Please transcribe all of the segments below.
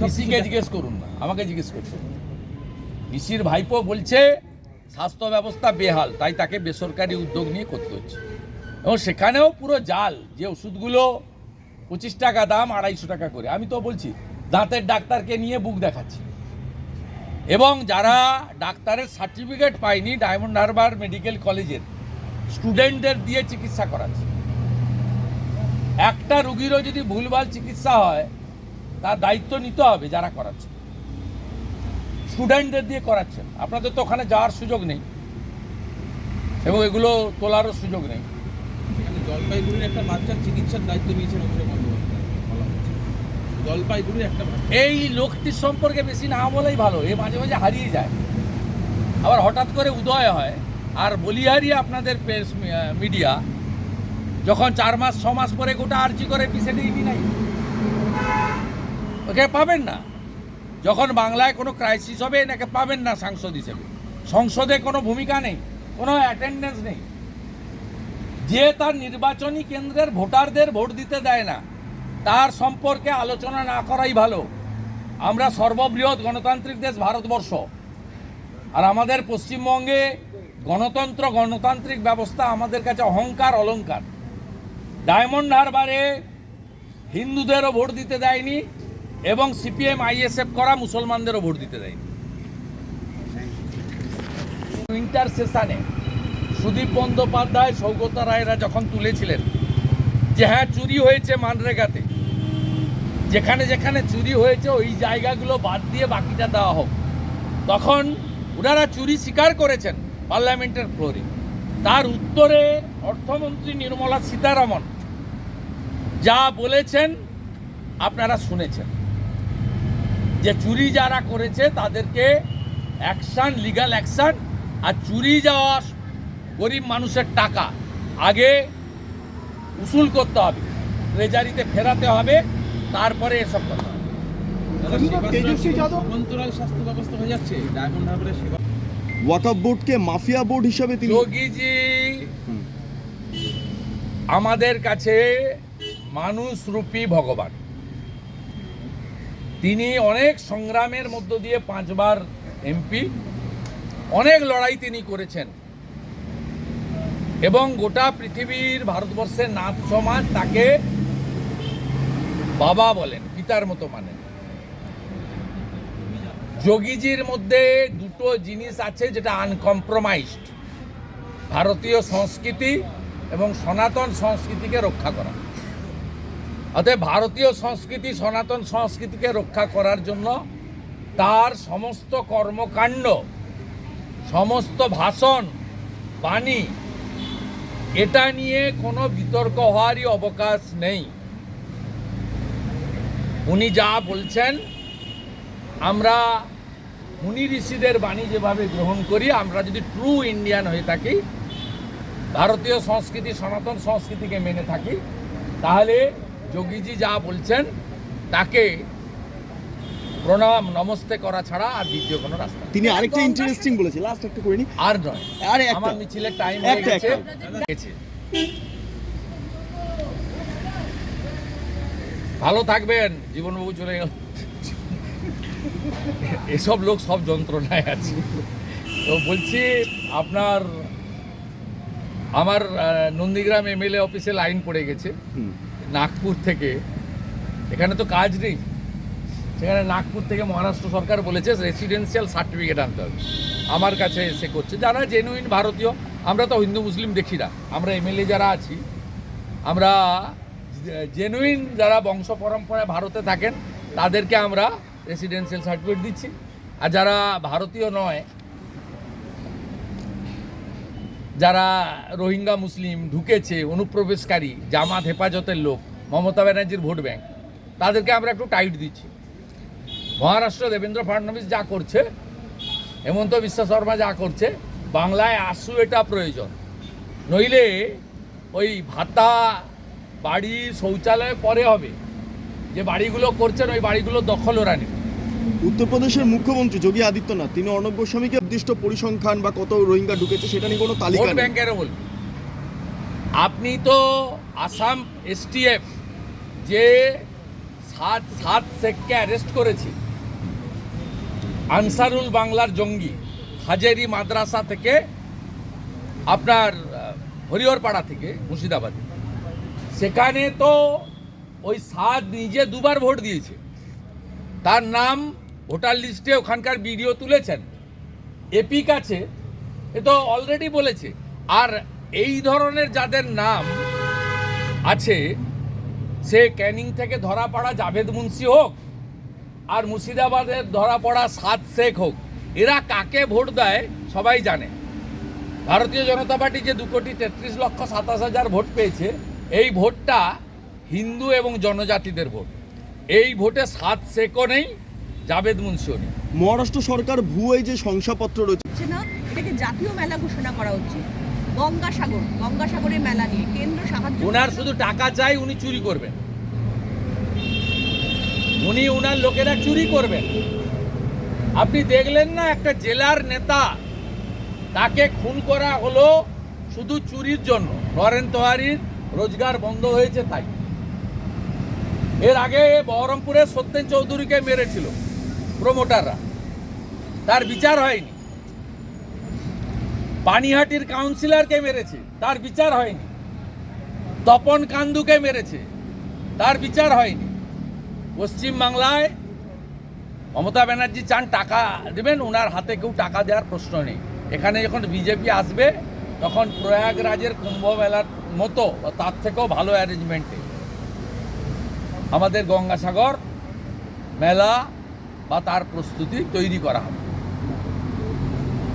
পিসিকে জিজ্ঞেস করুন না আমাকে জিজ্ঞেস করছেন পিসির ভাইপো বলছে স্বাস্থ্য ব্যবস্থা বেহাল তাই তাকে বেসরকারি উদ্যোগ নিয়ে করতে হচ্ছে। এবং সেখানেও পুরো জাল যে ওষুধগুলো পঁচিশ টাকা দাম আড়াইশো টাকা করে। আমি তো বলছি দাঁতের ডাক্তারকে নিয়ে বুক দেখাচ্ছি। এবং যারা ডাক্তারের সার্টিফিকেট পায়নি ডায়মন্ড হারবার মেডিকেল কলেজের স্টুডেন্টদের দিয়ে চিকিৎসা করাচ্ছে। একটা রুগীরও যদি ভুলভাল চিকিৎসা হয় তার দায়িত্ব নিতে হবে যারা করাচ্ছে। স্টুডেন্টদের দিয়ে করাচ্ছেন। আপনাদের তো ওখানে যাওয়ার সুযোগ নেই। এবং এগুলো তোলারও সুযোগ নেই। জলপাইগুড়ির একটা বাচ্চার চিকিৎসার দায়িত্ব নিয়েছেন অভিষেক বন্দ্যোপাধ্যায় বলা হচ্ছে। জলপাইগুড়ির একটা এই লোকটির সম্পর্কে বেশি না বলেই ভালো এ মাঝে মাঝে হারিয়ে যায়। আবার হঠাৎ করে উদয় হয়। আর বলিহারি আপনাদের প্রেস মিডিয়া যখন চার মাস ছ মাস পরে গোটা আর্জি করে পিছিয়ে নাই। ওকে পাবেন না। যখন বাংলায় কোনো ক্রাইসিস হবে, এনাকে পাবেন না সাংসদ হিসেবে। সংসদে কোনো ভূমিকা নেই, কোনো অ্যাটেন্ডেন্স নেই। যে তার নির্বাচনী কেন্দ্রের ভোটারদের ভোট দিতে দেয় না, তার সম্পর্কে আলোচনা না করাই ভালো। আমরা সর্ববৃহৎ গণতান্ত্রিক দেশ ভারতবর্ষ। আর আমাদের পশ্চিমবঙ্গে গণতন্ত্র, গণতান্ত্রিক ব্যবস্থা আমাদের কাছে অহংকার, অলংকার। ডায়মন্ড হারবারে হিন্দুদেরও ভোট দিতে দেয়নি এবং সিপিএম, আইএসএফ করা মুসলমানদেরও ভোট দিতে দেয়নি। উইন্টার সেশনে সুদীপ বন্দ্যোপাধ্যায়, সৌগতা রায়রা যখন তুলেছিলেন যে হ্যাঁ চুরি হয়েছে মানরেগাতে, যেখানে যেখানে চুরি হয়েছে ওই জায়গাগুলো বাদ দিয়ে বাকিটা দেওয়া হোক, তখন ওনারা চুরি স্বীকার করেছেন পার্লামেন্টের ফ্লোরে। তার উত্তরে অর্থমন্ত্রী নির্মলা সীতারামন যা বলেছেন আপনারা শুনেছেন। যে চুরি যারা করেছে তাদেরকে অ্যাকশান লিগ্যাল অ্যাকশান আর চুরি যাওয়া গরিব মানুষের টাকা। আগে উসুল করতে হবে ট্রেজারিতে ফেরাতে হবে তারপরে এসব কথা হয়ে ওয়াকফ বোর্ডকে মাফিয়া বোর্ড হিসাবে তিনি যোগীজি আমাদের কাছে মানুষ রূপী ভগবান। তিনি অনেক সংগ্রামের মধ্য দিয়ে পাঁচবার এমপি অনেক লড়াই তিনি করেছেন। এবং গোটা পৃথিবীর ভারতবর্ষের নাথ সমাজ তাকে বাবা বলেন, পিতার মতো মানেন। যোগীজির মধ্যে দুটো জিনিস আছে যেটা আনকম্প্রোমাইজড ভারতীয় সংস্কৃতি এবং সনাতন সংস্কৃতিকে রক্ষা করা। অতএব ভারতীয় সংস্কৃতি, সনাতন সংস্কৃতিকে রক্ষা করার জন্য তার সমস্ত কর্মকাণ্ড, সমস্ত ভাষণ, বাণী, এটা নিয়ে কোনো বিতর্ক হওয়ারই অবকাশ নেই। উনি যা বলছেন, আমরা মুনি ঋষিদের বাণী যেভাবে গ্রহণ করি, আমরা যদি ট্রু ইন্ডিয়ান হয়ে থাকি, ভারতীয় সংস্কৃতি, সনাতন সংস্কৃতিকে মেনে থাকি, তাহলে যোগীজি যা বলছেন তাকে প্রণাম নমস্তে করা ছাড়া আর দ্বিতীয় কোনো রাস্তা। তিনি আরেকটা ইন্টারেস্টিং বলেছে লাস্ট একটা করে আর নয় আরে। আমার মিছিলের টাইম হয়ে গেছে গেছে। ভালো থাকবেন জীবনবাবু চলে গেল এসব লোক সব যন্ত্রণায় আছে তো বলছি আপনার আমার নন্দীগ্রাম এমএলএ অফিসে লাইন পড়ে গেছে নাগপুর থেকে। এখানে তো কাজ নেই। সেখানে নাগপুর থেকে মহারাষ্ট্র সরকার বলেছে রেসিডেন্সিয়াল সার্টিফিকেট আনতে হবে। আমার কাছে এসে করছে। যারা জেনুইন ভারতীয় আমরা তো হিন্দু মুসলিম দেখি না। আমরা এমএলএ যারা আছি আমরা জেনুইন যারা বংশ পরম্পরায় ভারতে থাকেন তাদেরকে আমরা রেসিডেন্সিয়াল সার্টিফিকেট দিচ্ছি। আর যারা ভারতীয় নয় যারা রোহিঙ্গা মুসলিম ঢুকেছে, অনুপ্রবেশকারী, জামাত হেফাজতের লোক, মমতা ব্যানার্জির ভোট ব্যাংক, তাদেরকে আমরা একটু টাইট দিচ্ছি। মহারাষ্ট্র দেবেন্দ্র ফডনবিস যা করছে, হেমন্ত বিশ্ব শর্মা যা করছে, বাংলায় আসু এটা প্রয়োজন। নইলে ওই ভাতা বাড়ি শৌচালয় পরে হবে। যে বাড়িগুলো করছেন, ওই বাড়িগুলো দখল ওরা নেবে। উত্তরপ্রদেশের মুখ্যমন্ত্রী যোগী আদিত্যনাথ তিনি অর্ণব গোস্বামীকে নির্দিষ্ট পরিসংখ্যান বা কত রোহিঙ্গা ঢুকেছে সেটা নিয়ে কোনো তালিকা নেই। আপনি তো আসাম এসটিএফ যে সাত সাত শেখকে অ্যারেস্ট করেছে। আনসারুল বাংলার জঙ্গি হাজেরি মাদ্রাসা থেকে আপনার হরিহরপাড়া থেকে মুর্শিদাবাদে। সেখানে তো ওই সাদ নিজে দুবার ভোট দিয়েছে। তার নাম ভোটার লিস্টে ওখানকার ভিডিও তুলেছেন। এপি কাছে এ তো অলরেডি বলেছে। আর এই ধরনের যাদের নাম আছে, সে ক্যানিং থেকে ধরা পড়া জাভেদ মুন্সি হোক, আর মুর্শিদাবাদের ধরা পড়া সাত শেখ হোক, এরা কাকে ভোট দেয় সবাই জানে। ভারতীয় জনতা পার্টি যে দু কোটি তেত্রিশ লক্ষ সাতাশ হাজার ভোট পেয়েছে, এই ভোটটা হিন্দু এবং জনজাতিদের ভোট। এই ভোটে সাত শেখও নেই জাভেদ মুন্সিও নেই মহারাষ্ট্র সরকার ভুয়ো যে শংসাপত্র রয়েছে হচ্ছে না এটাকে জাতীয় মেলা ঘোষণা করা উচিত গঙ্গাসাগর গঙ্গাসাগরের মেলা নিয়ে কেন্দ্র সাহায্য ওনার শুধু টাকা চাই উনি চুরি করবেন। উনি উনার লোকেরা চুরি করবেন। আপনি দেখলেন না একটা জেলার নেতা তাকে খুন করা হলো শুধু চুরির জন্য? নরেন তোহারির রোজগার বন্ধ হয়েছে তাই। এর আগে বহরমপুরে সত্যেন চৌধুরীকে মেরেছিল। প্রমোটাররা তার বিচার হয়নি। পানিহাটির কাউন্সিলরকে মেরেছে, তার বিচার হয়নি। তপন কান্দুকে মেরেছে, তার বিচার হয়নি। পশ্চিম বাংলায় মমতা ব্যানার্জি চান টাকা দেবেন ওনার হাতে কেউ টাকা দেওয়ার প্রশ্ন নেই। এখানে যখন বিজেপি আসবে, তখন প্রয়াগরাজের কুম্ভ মেলার মতো তার থেকেও ভালো অ্যারেঞ্জমেন্টে আমাদের গঙ্গাসাগর, মেলা বা তার প্রস্তুতি তৈরি করা হবে।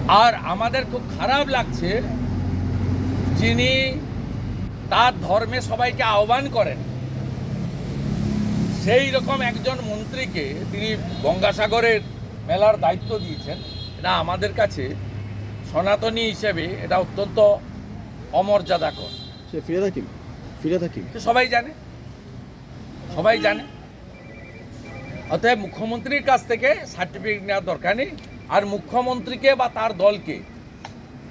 আর আমাদের খুব খারাপ লাগছে যিনি তার ধর্মে সবাইকে আহ্বান করেন। সেই রকম একজন মন্ত্রীকে তিনি গঙ্গাসাগরের মেলার দায়িত্ব দিয়েছেন। এটা আমাদের কাছে সনাতনী হিসেবে এটা অত্যন্ত অমর্যাদাকর। সে ফিরে থাকি? ফিরে থাকি? সবাই জানে। সবাই জানে। অতএব মুখ্যমন্ত্রীর কাছ থেকে সার্টিফিকেট নেওয়ার দরকার নেই। আর মুখ্যমন্ত্রীকে বা তার দলকে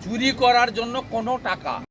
চুরি করার জন্য কোনো টাকা